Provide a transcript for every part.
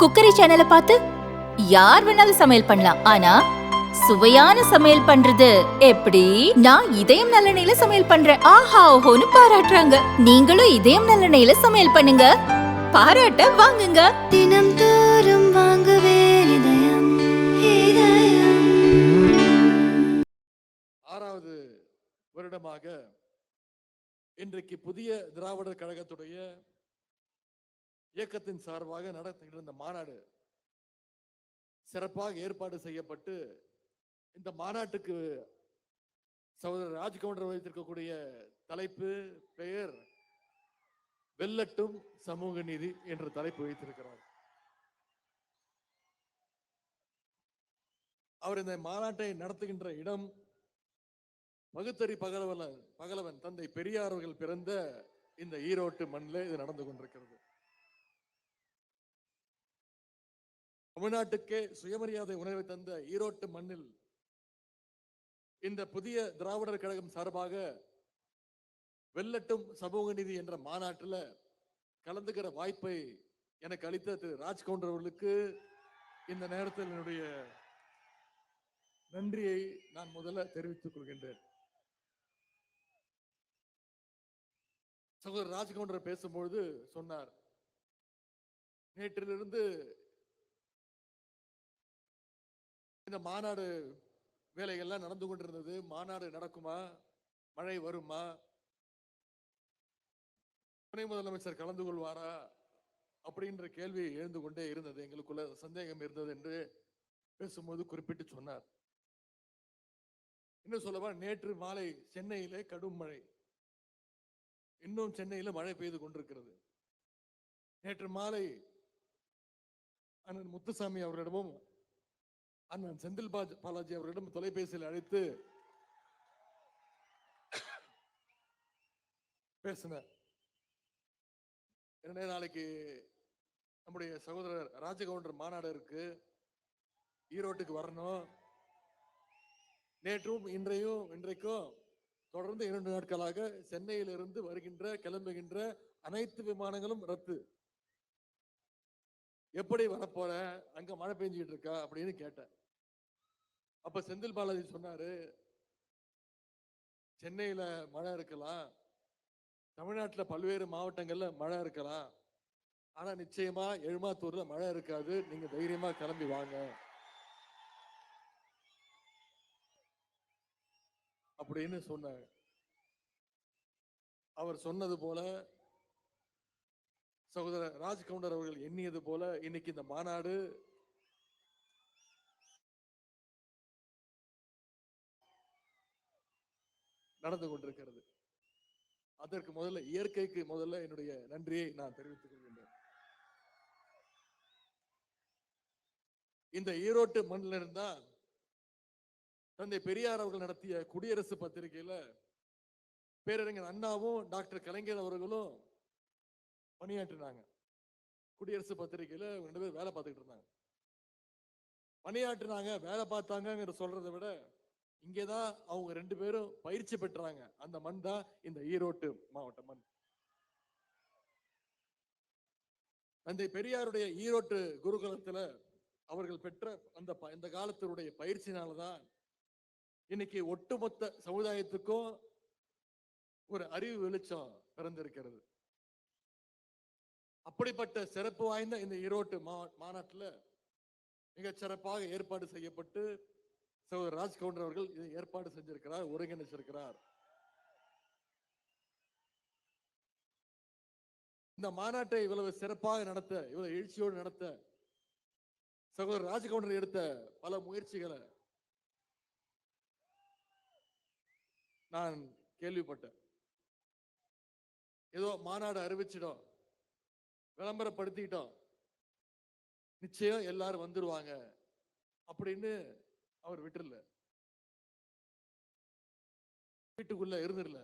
Cookery சேனலை பார்த்து யார் வேணாலும் சமையல் பண்ணலாம். ஆனா சுவையான சமையல் பண்றது எப்படி? நான் இதயம் நல்லெண்ணெயில சமையல் பண்றேன். ஆஹா ஓஹோன்னு பாராட்டுறாங்க. நீங்களும் இதயம் நல்லெண்ணெயில சமையல் பண்ணுங்க. பாராட்ட வாங்குங்க. தினம் தோறும் வாங்குவே இதயம் இதயம். ஆறாவது வருடமாக இன்றைக்கு புதிய திராவிடர் கழகத்துடைய இயக்கத்தின் சார்பாக நடத்துகிற மாநாடு சிறப்பாக ஏற்பாடு செய்யப்பட்டு இந்த மாநாட்டுக்கு சகோதரர் ராஜ்கவுண்டர் வைத்திருக்கக்கூடிய தலைப்பு பெயர் வெல்லட்டும் சமூக நீதி என்ற தலைப்பு வைத்திருக்கிறார். அவர் இந்த மாநாட்டை நடத்துகின்ற இடம் பகுத்தறி பகலவன் பகலவன் தந்தை பெரியார் அவர்கள் பிறந்த இந்த ஈரோட்டு மண்ணில் இது நடந்து கொண்டிருக்கிறது. தமிழ்நாட்டுக்கே சுயமரியாதை உணர்வை தந்த ஈரோட்டு மண்ணில் இந்த புதிய திராவிடர் கழகம் சார்பாக வெல்லட்டும் சமூக நீதி என்ற மாநாட்டில் கலந்துக்கிற வாய்ப்பை எனக்கு அளித்த திரு ராஜ்கவுண்டர் அவர்களுக்கு இந்த நேரத்தில் என்னுடைய நன்றியை நான் முதல்ல தெரிவித்துக் கொள்கின்றேன். சகோதரர் ராஜ்கவுண்டர் பேசும்பொழுது சொன்னார் நேற்றிலிருந்து இந்த மாநாடு வேலைகள்லாம் நடந்து கொண்டிருந்தது. மாநாடு நடக்குமா? மழை வருமா? துணை முதலமைச்சர் கலந்து கொள்வாரா? அப்படின்ற கேள்வி எழுந்து கொண்டே இருந்தது. எங்களுக்குள்ள சந்தேகம் இருந்தது என்று பேசும்போது குறிப்பிட்டு சொன்னார். இன்னும் சொல்லவா? நேற்று மாலை சென்னையிலே கடும் மழை. இன்னும் சென்னையில மழை பெய்து கொண்டிருக்கிறது. நேற்று மாலை அண்ணன் முத்துசாமி அவரிடமும் அண்ணன் செந்தில் பாஜ் பாலாஜி அவரிடம் தொலைபேசியில் அழைத்து பேசினார். என்ன நாளைக்கு நம்முடைய சகோதரர் ராஜகவுண்டர் மாநாடு இருக்கு ஈரோட்டுக்கு வரணும். நேற்றும் இன்றையும் இன்றைக்கும் தொடர்ந்து இரண்டு நாட்களாக சென்னையிலிருந்து வருகின்ற கிளம்புகின்ற அனைத்து விமானங்களும் ரத்து. எப்படி வரப்போற? அங்க மழை பெஞ்சிட்டு இருக்கா? அப்படின்னு கேட்டேன். அப்ப செந்தில் பாலாஜி சொன்னாரு சென்னையில மழை இருக்கலாம். தமிழ்நாட்டில் பல்வேறு மாவட்டங்கள்ல மழை இருக்கலாம். ஆனா நிச்சயமா எழுமாத்தூர்ல மழை இருக்காது. நீங்க தைரியமா கிளம்பி வாங்க. அப்படின்னு சொன்னாங்க அவர் சொன்னது போல சகோதரர் ராஜ்கவுண்டர் அவர்கள் எண்ணியது போல இன்னைக்கு இந்த மாநாடு நடந்து கொண்டிருக்கிறது. அதற்கு முதல்ல இயற்கைக்கு முதல்ல என்னுடைய நன்றியை நான் தெரிவித்துக் கொள்கின்றேன். இந்த ஈரோட்டு மண்ணில் இருந்தால் தந்தை பெரியார் அவர்கள் நடத்திய குடியரசு பத்திரிகையில பேரறிஞர் அண்ணாவும் டாக்டர் கலைஞர் அவர்களும் பணியாற்றினாங்க. குடியரசு பத்திரிகையில ரெண்டு பேர் வேலை பார்த்துக்கிட்டு இருந்தாங்க. பணியாற்றினாங்க வேலை பார்த்தாங்கங்கிற சொல்றதை விட இங்கேதான் அவங்க ரெண்டு பேரும் பயிற்சி பெற்றாங்க. அந்த மண் தான் இந்த ஈரோட்டு மாவட்ட மண். தந்தை பெரியாருடைய ஈரோட்டு குருகுலத்துல அவர்கள் பெற்ற அந்த ப- இந்த காலத்தினுடைய பயிற்சினாலதான் இன்னைக்கு ஒட்டுமொத்த சமுதாயத்துக்கும் ஒரு அறிவு வெளிச்சம் பிறந்திருக்கிறது. அப்படிப்பட்ட சிறப்பு வாய்ந்த இந்த ஈரோட்டு மா மாநாட்டில் மிக சிறப்பாக ஏற்பாடு செய்யப்பட்டு சகோதரர் ராஜ்கவுண்டர் அவர்கள் இதை ஏற்பாடு செஞ்சிருக்கிறார் ஒருங்கிணைச்சிருக்கிறார். இந்த மாநாட்டை இவ்வளவு சிறப்பாக நடத்த இவ்வளவு எழுச்சியோடு நடத்த சகோதரர் ராஜகவுண்டர் எடுத்த பல முயற்சிகளை நான் கேள்விப்பட்டேன். ஏதோ மாநாடு அறிவிச்சிடும் விளம்பரப்படுத்திட்டோம் நிச்சயம் எல்லாரும் வந்துருவாங்க அப்படின்னு அவர் விட்டுருல வீட்டுக்குள்ள இருந்துடல.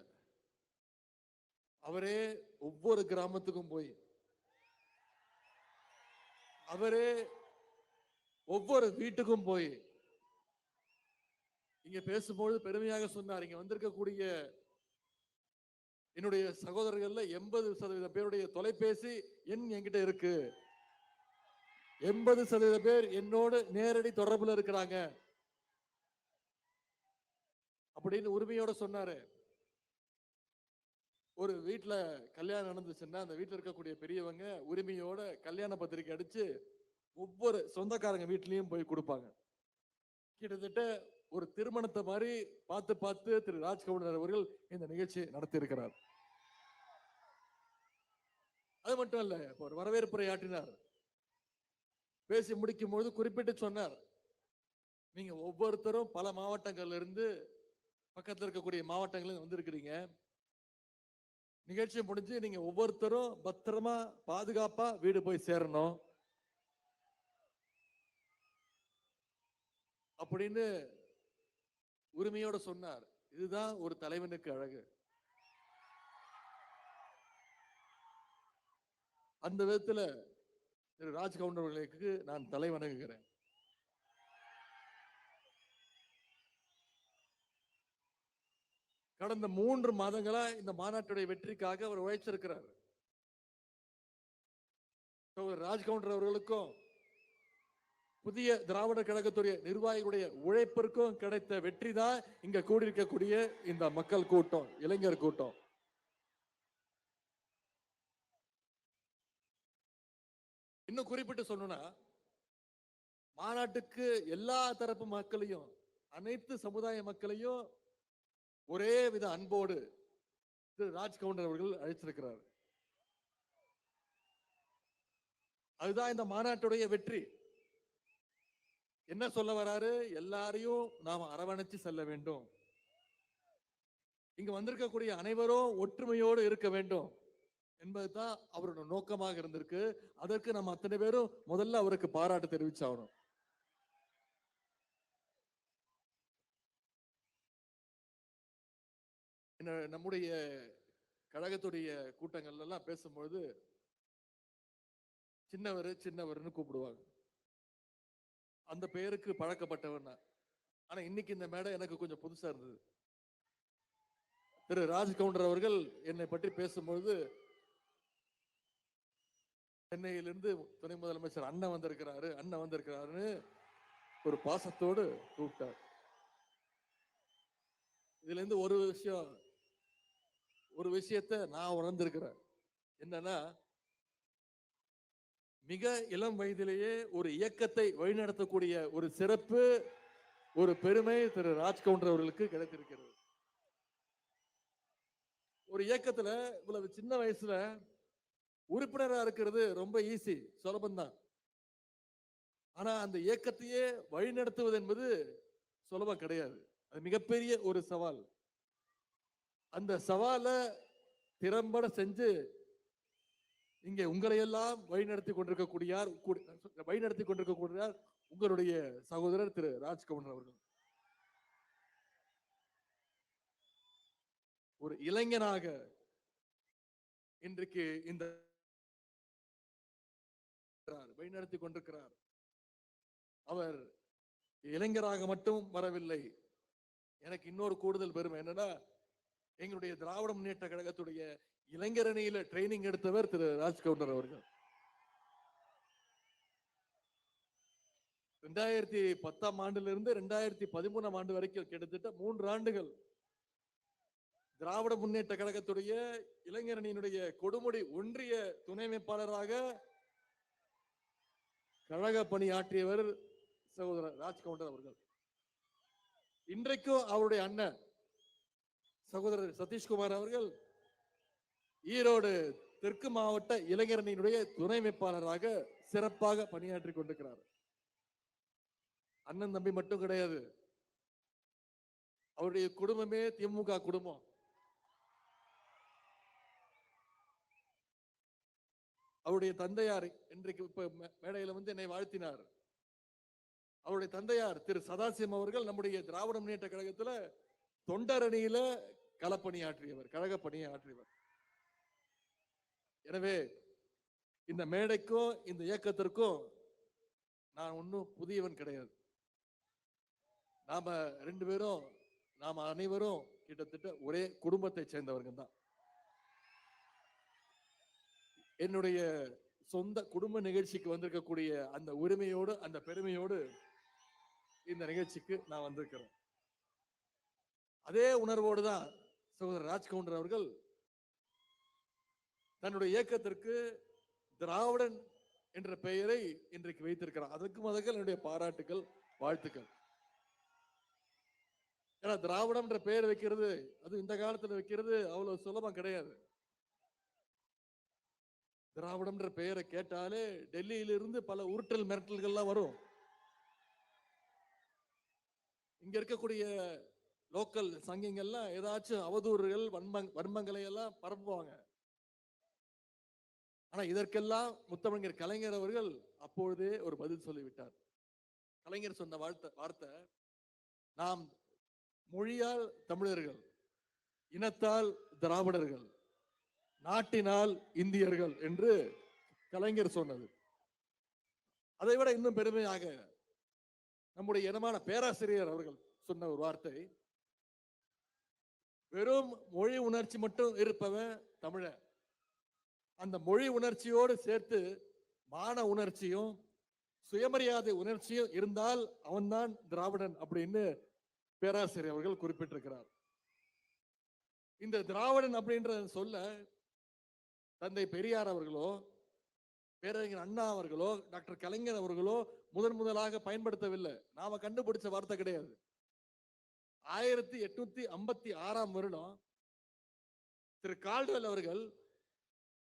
அவரே ஒவ்வொரு கிராமத்துக்கும் போய் அவரே ஒவ்வொரு வீட்டுக்கும் போய் இங்க பேசும்பொழுது பெருமையாக சொன்னார். இங்க வந்திருக்கக்கூடிய என்னுடைய சகோதரர்கள்ல எண்பது சதவீத பேருடைய தொலைபேசி எண் என்கிட்ட இருக்கு. எண்பது சதவீத பேர் என்னோடு நேரடி தொடர்புல இருக்கிறாங்க. அப்படின்னு உரிமையோட சொன்னாரு. ஒரு வீட்டில் கல்யாணம் நடந்துச்சுன்னா அந்த வீட்டில் இருக்கக்கூடிய பெரியவங்க உரிமையோட கல்யாண பத்திரிக்கை அடிச்சு ஒவ்வொரு சொந்தக்காரங்க வீட்லயும் போய் கொடுப்பாங்க. கிட்டத்தட்ட ஒரு திருமணத்தை மாதிரி பார்த்து பார்த்து திரு ராஜ்கவுண்டர் அவர்கள் இந்த நிகழ்ச்சி நடத்தி இருக்கிறார் அது மட்டும் இல்ல ஒரு வரவேற்புரை ஆற்றினார். பேசி முடிக்கும் பொழுது குறிப்பிட்டு சொன்னார். நீங்க ஒவ்வொருத்தரும் பல மாவட்டங்கள்ல இருந்து பக்கத்தில் இருக்கக்கூடிய மாவட்டங்களில் வந்திருக்கிறீங்க. நிகழ்ச்சி முடிஞ்சு நீங்க ஒவ்வொருத்தரும் பத்திரமா பாதுகாப்பா வீடு போய் சேரணும். அப்படின்னு உரிமையோட சொன்னார். இதுதான் ஒரு தலைவனுக்கு அழகு. அந்த விதத்துல திரு ராஜ் நான் தலை வணங்குகிறேன் கடந்த மூன்று மாதங்களா இந்த மாநாட்டுடைய வெற்றிக்காக அவர் உழைச்சிருக்கிறார். ராஜ்கவுண்டர் அவர்களுக்கும் புதிய திராவிட கழகத்துடைய நிர்வாகிகளுடைய உழைப்பிற்கும் கிடைத்த வெற்றி தான் இங்க கூடியிருக்கக்கூடிய இந்த மக்கள் கூட்டம் இளைஞர் கூட்டம். இன்னும் குறிப்பிட்டு சொல்லணும்னா மாநாட்டுக்கு எல்லா தரப்பு மக்களையும் அனைத்து சமுதாய மக்களையும் ஒரே வித அன்போடு திரு ராஜ்கவுண்டர் அவர்கள் அழைச்சிருக்கிறார் அதுதான் இந்த மாநாட்டுடைய வெற்றி. என்ன சொல்ல வராரு? எல்லாரையும் நாம் அரவணைச்சு செல்ல வேண்டும். இங்க வந்திருக்கக்கூடிய அனைவரும் ஒற்றுமையோடு இருக்க வேண்டும் என்பதுதான் அவரோட நோக்கமாக இருந்திருக்கு. அதற்கு நம்ம அத்தனை பேரும் முதல்ல அவருக்கு பாராட்டு தெரிவிச்சாகணும். நம்முடைய கழகத்துடைய கூட்டங்கள்ல எல்லாம் பேசும்பொழுது சின்னவர் சின்னவர்னு கூப்பிடுவாங்க. அந்த பெயருக்கு பழக்கப்பட்டவன் ஆனா இன்னைக்கு இந்த மேடை எனக்கு கொஞ்சம் புதுசா இருந்தது. திரு. ராஜ் கவுண்டர் அவர்கள் என்னை பற்றி பேசும்பொழுது சென்னையிலிருந்து துணை முதலமைச்சர் அண்ணன் வந்திருக்கிறாரு அண்ணன் வந்திருக்கிறாருன்னு ஒரு பாசத்தோடு கூப்பிட்டார். இதுல இருந்து ஒரு விஷயம் ஒரு விஷயத்த நான் உணர்ந்திருக்கிறேன். என்னன்னா மிக இளம் வயதிலேயே ஒரு இயக்கத்தை வழிநடத்தக்கூடிய ஒரு சிறப்பு ஒரு பெருமை திரு ராஜ் கவுண்டர் அவர்களுக்கு கிடைத்திருக்கிறது. ஒரு இயக்கத்துல இவ்வளவு சின்ன வயசுல உறுப்பினரா இருக்கிறது ரொம்ப ஈஸி சுலபம்தான் ஆனா அந்த இயக்கத்தையே வழிநடத்துவது என்பது சுலபம் கிடையாது. அது மிகப்பெரிய ஒரு சவால். அந்த சவாலை திறம்பட செஞ்சு இங்கே உங்களையெல்லாம் வழிநடத்தி கொண்டிருக்கக்கூடியார் வழிநடத்தி கொண்டிருக்கக்கூடியார் உங்களுடைய சகோதரர் திரு ராஜ்கவுண்டர் அவர்கள். ஒரு இளைஞனாக இன்றைக்கு இந்த வழிநடத்தி கொண்டிருக்கிறார். அவர் இளைஞராக மட்டும் வரவில்லை. எனக்கு இன்னொரு கூடுதல் பெருமை என்னன்னா எங்களுடைய திராவிட முன்னேற்ற கழகத்துடைய இளைஞரணியில ட்ரைனிங் எடுத்தவர் திரு ராஜ்கவுண்டர் அவர்கள். ரெண்டாயிரத்தி பத்தாம் ஆண்டிலிருந்து ரெண்டாயிரத்தி பதிமூணாம் ஆண்டு வரைக்கும் கிட்டத்தட்ட மூன்று ஆண்டுகள் திராவிட முன்னேற்ற கழகத்துடைய இளைஞரணியினுடைய கொடுமுடி ஒன்றிய துணைமைப்பாளராக கழக பணியாற்றியவர் சகோதரர் ராஜ்கவுண்டர் அவர்கள். இன்றைக்கும் அவருடைய அண்ணன் சகோதரர் சதீஷ்குமார் அவர்கள் ஈரோடு தெற்கு மாவட்ட இளைஞரணியினுடைய துணை அமைப்பாளராக சிறப்பாக பணியாற்றி கொண்டிருக்கிறார். அண்ணன் தம்பி மட்டும் கிடையாது. அவருடைய குடும்பமே திமுக குடும்பம். அவருடைய தந்தையார் இன்றைக்கு இப்ப மேடையில வந்து என்னை வாழ்த்தினார். அவருடைய தந்தையார் திரு சதாசிவம் அவர்கள் நம்முடைய திராவிட முன்னேற்ற கழகத்துல தொண்டரணியில களப்பணியாற்றியவர் கழக பணியை ஆற்றியவர் எனவே இந்த மேடைக்கும் இந்த இயக்கத்திற்கும் நான் ஒன்றும் புதியவன் கிடையாது. நாம ரெண்டு பேரும் நாம அனைவரும் கிட்டத்தட்ட ஒரே குடும்பத்தை சேர்ந்தவர்கள் தான். என்னுடைய சொந்த குடும்ப நிகழ்ச்சிக்கு வந்திருக்கக்கூடிய அந்த உரிமையோடு அந்த பெருமையோடு இந்த நிகழ்ச்சிக்கு நான் வந்திருக்கிறேன். அதே உணர்வோடு தான் சகோதரர் ராஜ்கவுண்டர் அவர்கள் தன்னுடைய இயக்கத்திற்கு திராவிடன் என்ற பெயரை இன்றைக்கு வைத்திருக்கிறார். அதற்கு என்னுடைய பாராட்டுகள் வாழ்த்துக்கள். ஏன்னா திராவிடம் என்ற பெயர் வைக்கிறது அது இந்த காலத்துல வைக்கிறது அவ்வளவு சுலபம் கிடையாது. திராவிடம் என்ற பெயரை கேட்டாலே டெல்லியிலிருந்து பல உருட்டல் மிரட்டல்கள்லாம் வரும். இங்க இருக்கக்கூடிய லோக்கல் சங்கங்கள்லாம் ஏதாச்சும் அவதூறுகள் வன்மங் வன்மங்களை எல்லாம் பரப்புவாங்க. ஆனா இதற்கெல்லாம் முத்தமிழர் கலைஞர் அவர்கள் அப்பொழுதே ஒரு பதில் சொல்லிவிட்டார். கலைஞர் சொன்ன வார்த்தை வார்த்தை நாம் மொழியால் தமிழர்கள் இனத்தால் திராவிடர்கள் நாட்டினால் இந்தியர்கள் என்று கலைஞர் சொன்னது. அதை விட இன்னும் பெருமையாக நம்முடைய இனமான பேராசிரியர் அவர்கள் சொன்ன ஒரு வார்த்தை வெறும் மொழி உணர்ச்சி மட்டும் இருப்பவன் தமிழன். அந்த மொழி உணர்ச்சியோடு சேர்த்து மான உணர்ச்சியும் சுயமரியாதை உணர்ச்சியும் இருந்தால் அவன்தான் திராவிடன் அப்படின்னு பேராசிரியர் அவர்கள் குறிப்பிட்டிருக்கிறார். இந்த திராவிடன் அப்படின்ற சொல்ல தந்தை பெரியார் அவர்களோ பேரறிஞர் அண்ணா அவர்களோ டாக்டர் கலைஞர் அவர்களோ முதன் முதலாக பயன்படுத்தவில்லை. நாம கண்டுபிடிச்ச வார்த்தை கிடையாது. ஆயிரத்தி எட்நூத்தி ஐம்பத்தி ஆறாம் வருடம் திரு கால்டுவெல் அவர்கள்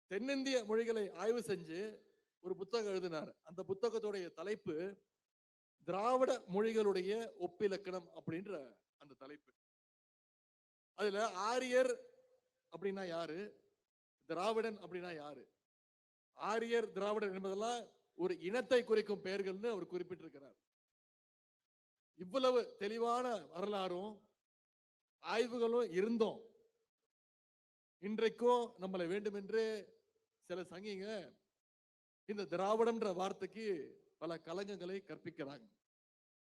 தென்னிந்திய மொழிகளை ஆய்வு செஞ்சு ஒரு புத்தகம் எழுதினார். அந்த புத்தகத்துடைய தலைப்பு திராவிட மொழிகளுடைய ஒப்பிலக்கணம் அப்படின்ற அந்த தலைப்பு. அதுல ஆரியர் அப்படின்னா யாரு? திராவிடன் அப்படின்னா யாரு? ஆரியர் திராவிடன் என்பதெல்லாம் ஒரு இனத்தை குறிக்கும் பெயர்கள்னு அவர் குறிப்பிட்டிருக்கிறார். இவ்வளவு தெளிவான வரலாறும் ஆய்வுகளும் இருந்தோம். இன்றைக்கும் நம்மளை வேண்டுமென்றே சில சங்கிங்க இந்த திராவிடம்ன்ற வார்த்தைக்கு பல கலங்கங்களை கற்பிக்கிறாங்க.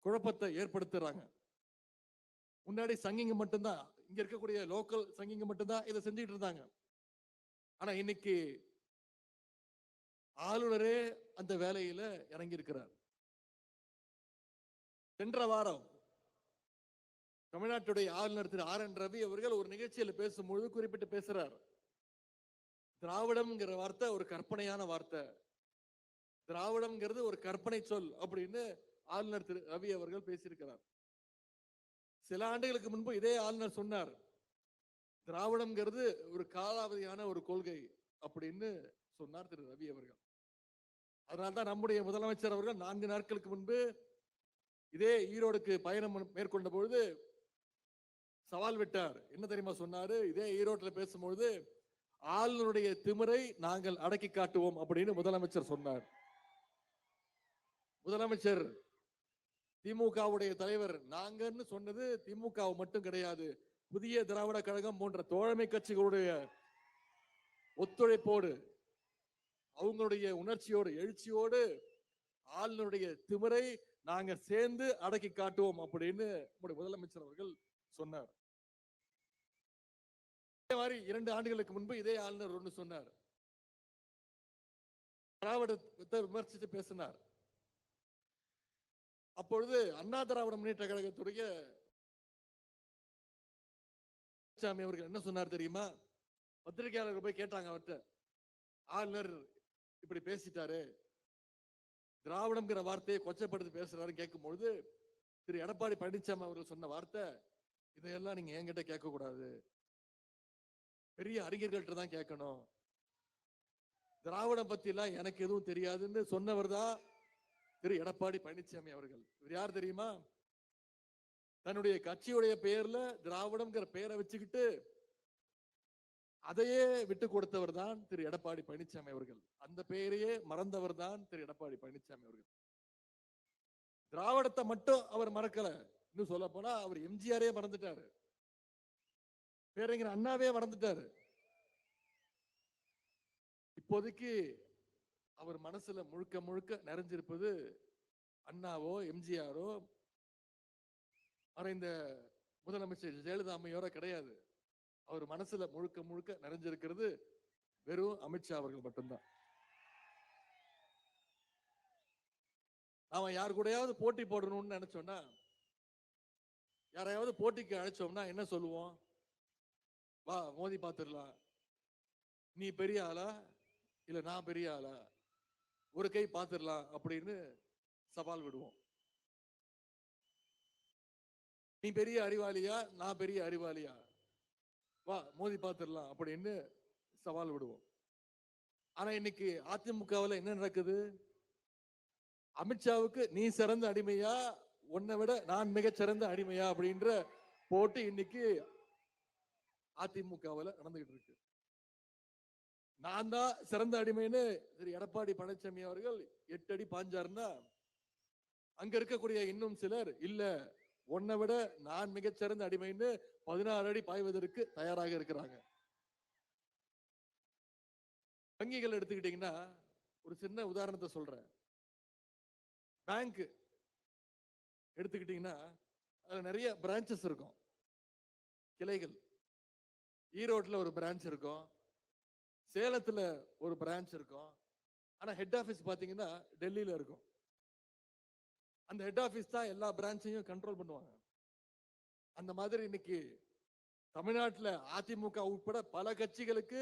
குழப்பத்தை ஏற்படுத்துறாங்க. முன்னாடி சங்கிங்க மட்டும்தான் இங்க இருக்கக்கூடிய லோக்கல் சங்கிங்க மட்டும்தான் இதை செஞ்சுட்டு இருந்தாங்க. ஆனா இன்னைக்கு ஆளுநரே அந்த வேலையில இறங்கி இருக்கிறார் சென்ற வாரம் தமிழ்நாட்டுடைய ஆளுநர் திரு ஆர் என் ரவி அவர்கள் ஒரு நிகழ்ச்சியில் பேசும்பொழுது குறிப்பிட்டு பேசுறார். திராவிடம்ங்கிற வார்த்தை ஒரு கற்பனையான வார்த்தை. திராவிடம்ங்கிறது ஒரு கற்பனை சொல் அப்படின்னு ஆளுநர் திரு ரவி அவர்கள் பேசியிருக்கிறார். சில ஆண்டுகளுக்கு முன்பு இதே ஆளுநர் சொன்னார். திராவிடம்ங்கிறது ஒரு காலாவதியான ஒரு கொள்கை அப்படின்னு சொன்னார் திரு ரவி அவர்கள். அதனால்தான் நம்முடைய முதலமைச்சர் அவர்கள் நான்கு நாட்களுக்கு முன்பு இதே ஈரோடுக்கு பயணம் மேற்கொண்ட பொழுது சவால் விட்டார். என்ன தெரியுமா சொன்னாரு? இதே ஈரோட்டில் பேசும்பொழுது ஆளுநருடைய திமிரை நாங்கள் அடக்கி காட்டுவோம் அப்படின்னு முதலமைச்சர் சொன்னார். முதலமைச்சர் திமுகவுடைய தலைவர் நாங்கன்னு சொன்னது திமுக மட்டும் கிடையாது. புதிய திராவிட கழகம் போன்ற தோழமை கட்சிகளுடைய ஒத்துழைப்போடு அவங்களுடைய உணர்ச்சியோடு எழுச்சியோடு ஆளுநருடைய திமிரை நாங்க சேர்ந்து அடக்கி காட்டுவோம் அப்படின்னு நம்முடைய முதலமைச்சர் அவர்கள் சொன்னார். இதே மாதிரி இரண்டு ஆண்டுகளுக்கு முன்பு இதே ஆளுநர் ஒன்று சொன்னார். திராவிடத்தை விமர்சித்து பேசினார். அப்பொழுது அண்ணா திராவிட முன்னேற்ற கழகத்துடைய சாமி அவர்கள் என்ன சொன்னார் தெரியுமா? பத்திரிகையாளர்கள் போய் கேட்டாங்க அவர்கிட்ட. ஆளுநர் இப்படி பேசிட்டாரு. திராவிடம்ங்கிற வார்த்தையை கொச்சப்படுத்தி பேசுறாருன்னு கேட்கும் பொழுது திரு எடப்பாடி பழனிசாமி அவர்கள் சொன்ன வார்த்தை இதையெல்லாம் நீங்க என்கிட்ட கேட்க கூடாது பெரிய அறிஞர்கள்ட்ட தான் கேட்கணும். திராவிடம் பத்தி எல்லாம் எனக்கு எதுவும் தெரியாதுன்னு சொன்னவர் தான் திரு எடப்பாடி பழனிசாமி அவர்கள். இவர் யார் தெரியுமா? தன்னுடைய கட்சியுடைய பெயர்ல திராவிடம்ங்கிற பெயரை வச்சுக்கிட்டு அதையே விட்டு கொடுத்தவர் தான் திரு எடப்பாடி பழனிசாமி அவர்கள். அந்த பெயரையே மறந்தவர் தான் திரு எடப்பாடி பழனிசாமி அவர்கள். திராவிடத்தை மட்டும் அவர் மறக்கல. இன்னும் சொல்ல போனா அவர் எம்ஜிஆரே மறந்துட்டாரு. பேரறிஞர் அண்ணாவே மறந்துட்டாரு. இப்போதைக்கு அவர் மனசுல முழுக்க முழுக்க நிறைஞ்சிருப்பது அண்ணாவோ எம்ஜிஆரோ மறைந்த முதலமைச்சர் ஜெயலலிதா அம்மையோர கிடையாது. அவர் மனசுல முழுக்க முழுக்க நிறைஞ்சிருக்கிறது வெறும் அமித்ஷா அவர்கள் மட்டும்தான். அவன் யார் கூடயாவது போட்டி போடணும்னு நினைச்சோம்னா யாரையாவது போட்டிக்கு அழைச்சோம்னா என்ன சொல்லுவோம்? வா மோதி பார்த்துடலாம் நீ பெரிய ஆளா? இல்ல நான் பெரிய ஆளா? ஒரு கை பார்த்துடலாம் அப்படின்னு சவால் விடுவோம். நீ பெரிய அறிவாளியா? நான் பெரிய அறிவாளியா? வா மோதி பார்த்துடலாம் அப்படின்னு சவால் விடுவோம். ஆனா இன்னைக்கு அதிமுகவுல என்ன நடக்குது? அமித்ஷாவுக்கு நீ சிறந்த அடிமையா உன்னை விட நான் மிகச்சிறந்த அடிமையா அப்படின்ற போட்டி இன்னைக்கு அதிமுகவுல நடந்துகிட்டு இருக்கு. நான் தான் சிறந்த அடிமைன்னு திரு. எடப்பாடி பழனிசாமி அவர்கள் எட்டு அடி பாஞ்சாருன்னா அங்க இருக்கக்கூடிய இன்னும் சிலர் இல்ல உன்னை விட நான் மிகச்சிறந்த அடிமைன்னு பதினாறு அடி பாய்வதற்கு தயாராக இருக்கிறாங்க. வங்கிகள் எடுத்துக்கிட்டீங்கன்னா ஒரு சின்ன உதாரணத்தை சொல்றேன். பேங்க் எடுத்துக்கிட்டீங்கன்னா அதுல நிறைய பிரான்ச்சஸ் இருக்கும். கிளைகள். ஈரோட்டில் ஒரு பிரான்ச் இருக்கும். சேலத்தில் ஒரு பிரான்ச் இருக்கும். ஆனால் ஹெட் ஆஃபீஸ் பார்த்தீங்கன்னா டெல்லியில் இருக்கும். அந்த ஹெட் ஆஃபீஸ் தான் எல்லா பிரான்ச்சையும் கண்ட்ரோல் பண்ணுவாங்க. அந்த மாதிரி இன்னைக்கு தமிழ்நாட்டில் அதிமுக உட்பட பல கட்சிகளுக்கு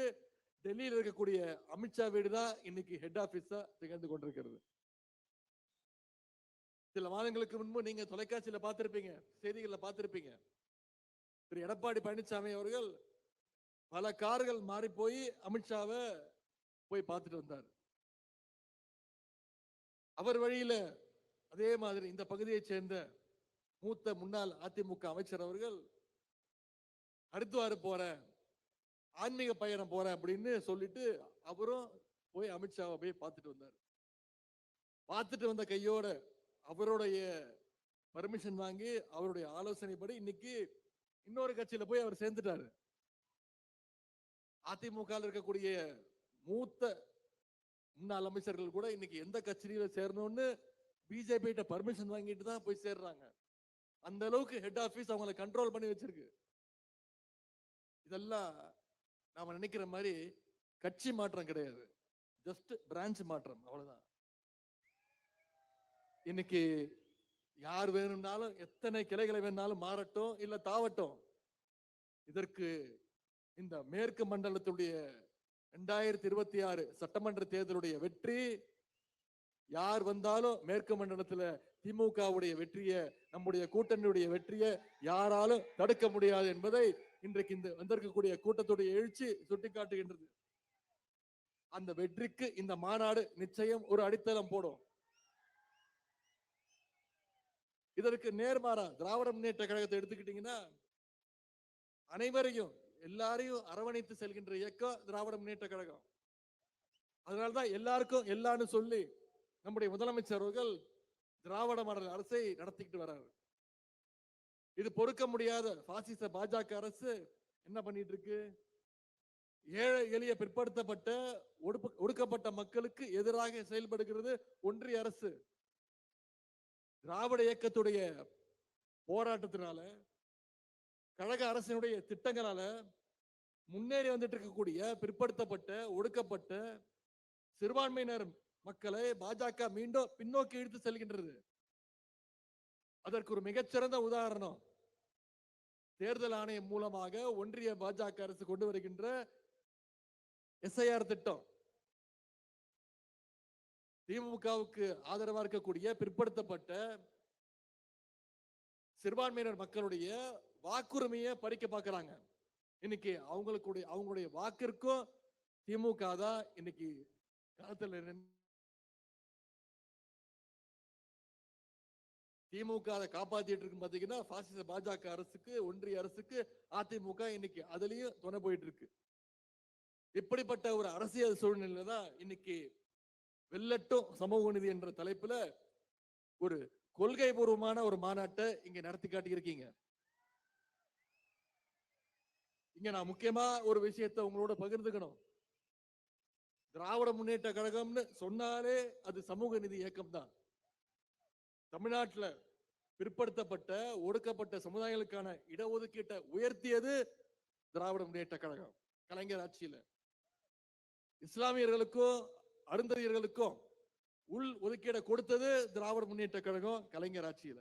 டெல்லியில் இருக்கக்கூடிய அமித்ஷா வீடு தான் இன்னைக்கு ஹெட் ஆஃபீஸா திகழ்ந்து கொண்டிருக்கிறது. சில மாதங்களுக்கு முன்பு நீங்க தொலைக்காட்சியில பார்த்திருப்பீங்க செய்திகளில் பார்த்திருப்பீங்க. திரு. எடப்பாடி பழனிசாமி அவர்கள் பல கார்கள் மாறி போய் அமித்ஷாவை போய் பார்த்துட்டு வந்தார். அவர் வழியில அதே மாதிரி இந்த பகுதியைச் சேர்ந்த மூத்த முன்னாள் அதிமுக அமைச்சர் அவர்கள் ஹரித்வார் போறேன் ஆன்மீக பயணம் போறேன் அப்படின்னு சொல்லிட்டு அவரும் போய் அமித்ஷாவை போய் பார்த்துட்டு வந்தார். பார்த்துட்டு வந்த கையோட அவருடைய பர்மிஷன் வாங்கி அவருடைய ஆலோசனைப்படி இன்னைக்கு இன்னொரு கட்சியில போய் அவர் சேர்ந்துட்டாரு. அதிமுக இருக்கக்கூடிய மூத்த முன்னாள் அமைச்சர்கள் கூட இன்னைக்கு எந்த கட்சியில சேரணும்னு பிஜேபி கிட்ட பர்மிஷன் வாங்கிட்டு தான் போய் சேர்றாங்க. அந்த அளவுக்கு ஹெட் ஆஃபீஸ் அவங்கள கண்ட்ரோல் பண்ணி வச்சிருக்கு. இதெல்லாம் நாம நினைக்கிற மாதிரி கட்சி மாற்றம் கிடையாது. ஜஸ்ட் பிரான்ச் மாற்றம் அவ்வளவுதான். இன்னைக்கு யார் வேணும்னாலும் எத்தனை கிளைகளை வேணாலும் மாறட்டும் இல்ல தாவட்டும். இதற்கு இந்த மேற்கு மண்டலத்துடைய ரெண்டாயிரத்தி இருபத்தி ஆறு சட்டமன்ற தேர்தலுடைய வெற்றி யார் வந்தாலும் மேற்கு மண்டலத்துல திமுகவுடைய வெற்றியை நம்முடைய கூட்டணியுடைய வெற்றியை யாராலும் தடுக்க முடியாது என்பதை இன்றைக்கு இந்த வந்திருக்கக்கூடிய கூட்டத்துடைய எழுச்சி சுட்டிக்காட்டுகின்றது. அந்த வெற்றிக்கு இந்த மாநாடு நிச்சயம் ஒரு அடித்தளம் போடும். இதற்கு நேர்மாறா திராவிட முன்னேற்ற கழகத்தை எடுத்துக்கிட்டீங்கன்னா அனைவரையும் எல்லாரையும் அரவணைத்து செல்கின்ற இயக்கம் திராவிட முன்னேற்ற கழகம். அதனாலதான் எல்லாருக்கும் எல்லான்னு சொல்லி நம்முடைய முதலமைச்சர் அவர்கள் திராவிட மாடல் அரசை நடத்திக்கிட்டு வர்றாரு. இது பொறுக்க முடியாத பாசிச பாஜக அரசு என்ன பண்ணிட்டு இருக்கு? ஏழை எளிய பிற்படுத்தப்பட்ட ஒடுப்பு- ஒடுக்கப்பட்ட மக்களுக்கு எதிராக செயல்படுகிறது ஒன்றிய அரசு. திராவிட இயக்கத்துடைய போராட்டத்தினால கழக அரசினுடைய திட்டங்களால முன்னேறி வந்துட்டு இருக்கக்கூடிய பிற்படுத்தப்பட்ட ஒடுக்கப்பட்ட சிறுபான்மையினர் மக்களை பாஜக மீண்டும் பின்னோக்கி இழுத்து செல்கின்றது. அதற்கு ஒரு மிகச்சிறந்த உதாரணம். தேர்தல் ஆணையம் மூலமாக ஒன்றிய பாஜக அரசு கொண்டு வருகின்ற எஸ்ஐஆர் திட்டம். திமுகவுக்கு ஆதரவா இருக்கக்கூடிய பிற்படுத்தப்பட்ட சிறுபான்மையினர் மக்களுடைய வாக்குரிமையை பறிக்க பார்க்குறாங்க. இன்னைக்கு அவங்களுக்குடைய அவங்களுடைய வாக்கிற்கும் திமுக தான் இன்னைக்கு களத்தில் திமுக அதை காப்பாத்திட்டு இருக்கு பாத்தீங்கன்னா பாசிச பாஜக அரசுக்கு ஒன்றிய அரசுக்கு அதிமுக இன்னைக்கு அதுலயும் துணை போயிட்டு இருக்கு. இப்படிப்பட்ட ஒரு அரசியல் சூழ்நிலை தான் இன்னைக்கு வெள்ளட்டும் சமூக நிதி என்ற தலைப்புல ஒரு கொள்கை பூர்வமான ஒரு மாநாட்டை இங்க நடத்தி காட்டியிருக்கீங்க. இங்க நான் முக்கியமா ஒரு விஷயத்தை உங்களோட பகிர்ந்துக்கணும். திராவிட முன்னேற்ற கழகம்னு சொன்னாலே அது சமூக நிதி இயக்கம் தான் தமிழ்நாட்டுல பிற்படுத்தப்பட்ட ஒடுக்கப்பட்ட சமுதாயங்களுக்கான இடஒதுக்கீட்டை உயர்த்தியது திராவிட முன்னேற்ற கழகம் கலைஞர் ஆட்சியில. இஸ்லாமியர்களுக்கும் அருந்ததியர்களுக்கும் உள் ஒதுக்கீடை கொடுத்தது திராவிட முன்னேற்ற கழகம் கலைஞர் ஆட்சியில.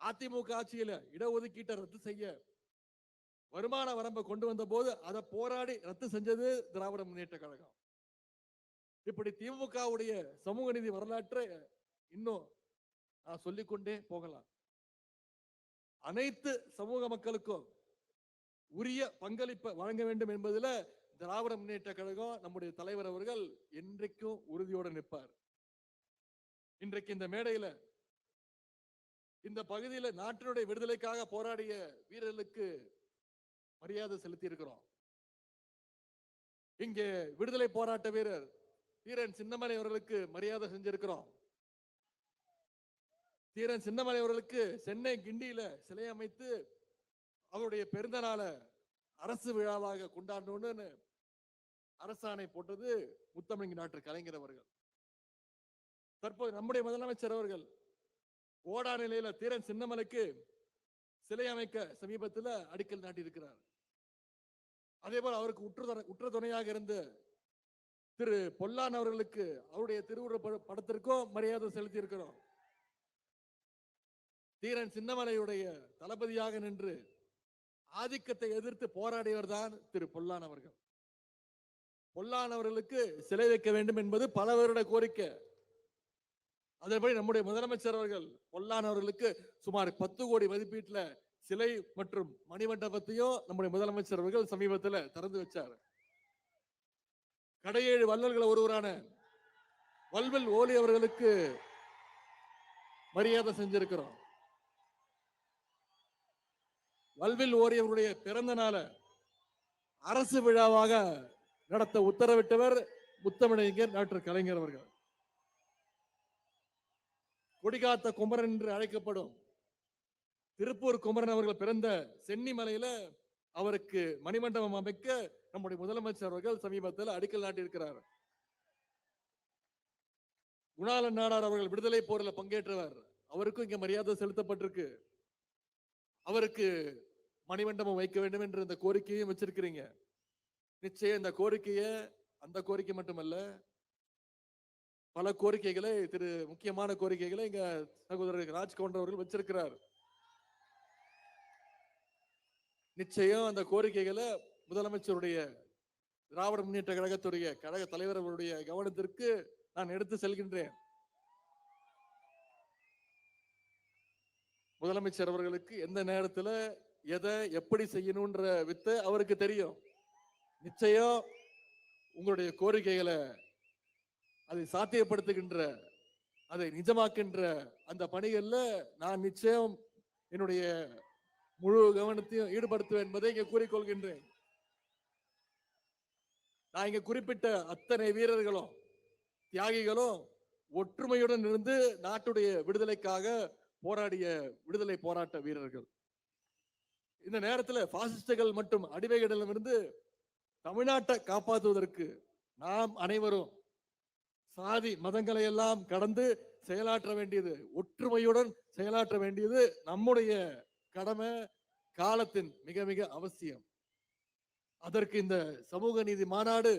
அதிமுக ஆட்சியில இடஒதுக்கீட்டை ரத்து செய்ய வருமான வரம்பை கொண்டு வந்த போது அதை போராடி ரத்து செஞ்சது திராவிட முன்னேற்ற கழகம். இப்படி திமுகவுடைய சமூக நீதி வரலாற்றை இன்னும் நான் சொல்லிக்கொண்டே போகலாம். அனைத்து சமூக மக்களுக்கும் உரிய பங்களிப்பை வழங்க வேண்டும் என்பதுல திராவிட முன்னேற்ற கழகம் நம்முடைய தலைவர் அவர்கள் என்றைக்கும் உறுதியோடு நிற்பார். இன்றைக்கு இந்த மேடையில இந்த பகுதியில நாட்டினுடைய விடுதலைக்காக போராடிய வீரர்களுக்கு மரியாதை செலுத்தி இருக்கிறோம் இங்கே விடுதலை போராட்ட வீரர் வீரன் சின்னமலை அவர்களுக்கு மரியாதை செஞ்சிருக்கிறோம். தீரன் சின்னமலை அவர்களுக்கு சென்னை கிண்டியில சிலை அமைத்து அவருடைய பிறந்த நாளை அரசு விழாவாக கொண்டாடணும்னு அரசாணை போட்டது முத்தமிழ் நாட்டு கலைஞர் அவர்கள். தற்போது நம்முடைய முதலமைச்சர் அவர்கள் ஓடா நிலையில தீரன் சின்னமலைக்கு சிலை அமைக்க சமீபத்தில் அடிக்கல் நாட்டியிருக்கிறார். அதே போல் அவருக்கு உற்று உற்ற துணையாக இருந்த திரு பொல்லான் அவர்களுக்கு அவருடைய திருவுருவ படத்திற்கும் மரியாதை செலுத்தி இருக்கிறோம் தீரன் சின்னமலையுடைய தளபதியாக நின்று ஆதிக்கத்தை எதிர்த்து போராடியவர் தான் திரு பொல்லான் அவர்கள். பொல்லான் அவர்களுக்கு சிலை வைக்க வேண்டும் என்பது பல வருட கோரிக்கை. அதன்படி நம்முடைய முதலமைச்சர் அவர்கள் பொல்லான் அவர்களுக்கு சுமார் பத்து கோடி மதிப்பீட்டுல சிலை மற்றும் மணிமண்டபத்தையும் நம்முடைய முதலமைச்சர் அவர்கள் சமீபத்துல திறந்து வச்சார். கடையேழு வள்ளல்கள் ஒருவரான வல்வல் ஓலி அவர்களுக்கு மரியாதை செஞ்சிருக்கிறோம். வல்வில் ஓரியவருடைய பிறந்த நாள அரசு விழாவாக நடத்த உத்தரவிட்டவர் முத்தமிழறிஞர் டாக்டர் கலைஞர் அவர்கள். கொடிகாத்த குமரன் என்று அழைக்கப்படும் திருப்பூர் குமரன் அவர்கள் பிறந்த சென்னிமலையில அவருக்கு மணிமண்டபம் அமைக்க நம்முடைய முதலமைச்சர் அவர்கள் சமீபத்தில் அடிக்கல் நாட்டியிருக்கிறார். குணாளன் நாடார் அவர்கள் விடுதலை போரில் பங்கேற்றவர். அவருக்கும் இங்க மரியாதை செலுத்தப்பட்டிருக்கு. அவருக்கு மணிமண்டபம் வைக்க வேண்டும் என்ற இந்த கோரிக்கையும் வச்சிருக்கிறீங்க. நிச்சயம் இந்த கோரிக்கையை அந்த கோரிக்கை மட்டுமல்ல பல கோரிக்கைகளை திரு முக்கியமான கோரிக்கைகளை இங்க சகோதரர் ராஜ்கவுண்டர் அவர்கள் வச்சிருக்கிறார். நிச்சயம் அந்த கோரிக்கைகளை முதலமைச்சருடைய திராவிட முன்னேற்ற கழகத்துடைய கழக தலைவர் அவருடைய கவனத்திற்கு நான் எடுத்து செல்கின்றேன். முதலமைச்சர் அவர்களுக்கு எந்த நேரத்துல எதை எப்படி செய்யணும்ன்ற வித்து அவருக்கு தெரியும். நிச்சயம் உங்களுடைய கோரிக்கைகளை அதை சாத்தியப்படுத்துகின்ற அதை நிஜமாக்கின்ற அந்த பணிகளில் நான் நிச்சயம் என்னுடைய முழு கவனத்தையும் ஈடுபடுத்துவேன் என்பதை இங்கே கூறிக்கொள்கின்றேன். நான் இங்க குறிப்பிட்ட அத்தனை வீரர்களும் தியாகிகளும் ஒற்றுமையுடன் இருந்து நாட்டுடைய விடுதலைக்காக போராடிய விடுதலை போராட்ட வீரர்கள். இந்த நேரத்துல பாசிஸ்டுகள் மற்றும் அடிவைகளிடமிருந்து தமிழ்நாட்டை காப்பாற்றுவதற்கு நாம் அனைவரும் சாதி மதங்களை எல்லாம் கடந்து செயலாற்ற வேண்டியது ஒற்றுமையுடன் செயலாற்ற வேண்டியது நம்முடைய கடமை காலத்தின் மிக மிக அவசியம். அதற்கு இந்த சமூக நீதி மாநாடு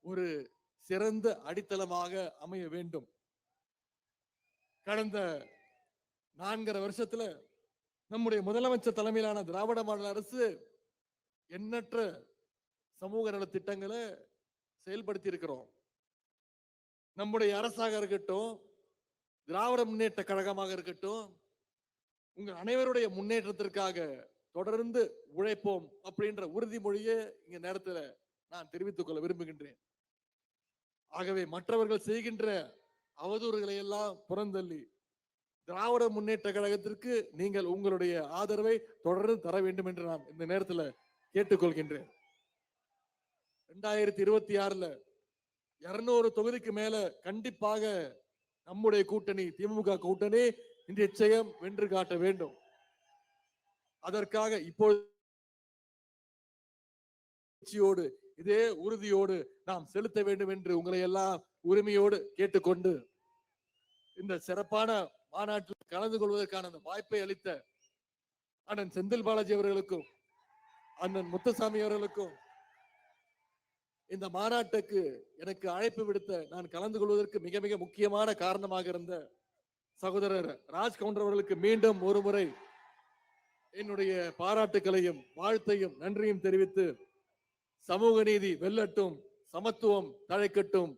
ஒரு சிறந்த அடித்தளமாக அமைய வேண்டும். கடந்த நான்கரை வருஷத்துல நம்முடைய முதலமைச்சர் தலைமையிலான திராவிட மாடல் அரசு எண்ணற்ற சமூக நலத்திட்டங்களை செயல்படுத்தி இருக்கிறோம் நம்முடைய அரசாக இருக்கட்டும் திராவிட முன்னேற்ற கழகமாக இருக்கட்டும் உங்கள் அனைவருடைய முன்னேற்றத்திற்காக தொடர்ந்து உழைப்போம் அப்படின்ற உறுதிமொழியை இங்க நேரத்தில் நான் தெரிவித்துக் கொள்ள விரும்புகின்றேன். ஆகவே மற்றவர்கள் செய்கின்ற அவதூறுகளை எல்லாம் புறந்தள்ளி திராவிட முன்னேற்ற கழகத்திற்கு நீங்கள் உங்களுடைய ஆதரவை தொடர்ந்து தர வேண்டும் என்று நான் இந்த நேரத்துல கேட்டுக்கொள்கின்றேன். ரெண்டாயிரத்தி இருபத்தி ஆறுல இருநூறு தொகுதிக்கு மேல கண்டிப்பாக நம்முடைய கூட்டணி திமுக கூட்டணி இந்த நிச்சயம் வென்று காட்ட வேண்டும். அதற்காக இப்போது இதே உறுதியோடு நாம் செலுத்த வேண்டும் என்று உங்களை எல்லாம் உரிமையோடு கேட்டுக்கொண்டு இந்த சிறப்பான மாநாட்டில் கலந்து கொள்வதற்கான அந்த வாய்ப்பை அளித்த அண்ணன் செந்தில் பாலாஜி அவர்களுக்கும் அண்ணன் முத்துசாமி அவர்களுக்கும் இந்த மாநாட்டுக்கு எனக்கு அழைப்பு விடுத்த நான் கலந்து கொள்வதற்கு மிக மிக முக்கியமான காரணமாக இருந்த சகோதரர் ராஜ் கவுண்டர் அவர்களுக்கு மீண்டும் ஒரு முறை என்னுடைய பாராட்டுக்களையும் வாழ்த்தையும் நன்றியும் தெரிவித்து சமூக நீதி வெல்லட்டும் சமத்துவம் தழைக்கட்டும்.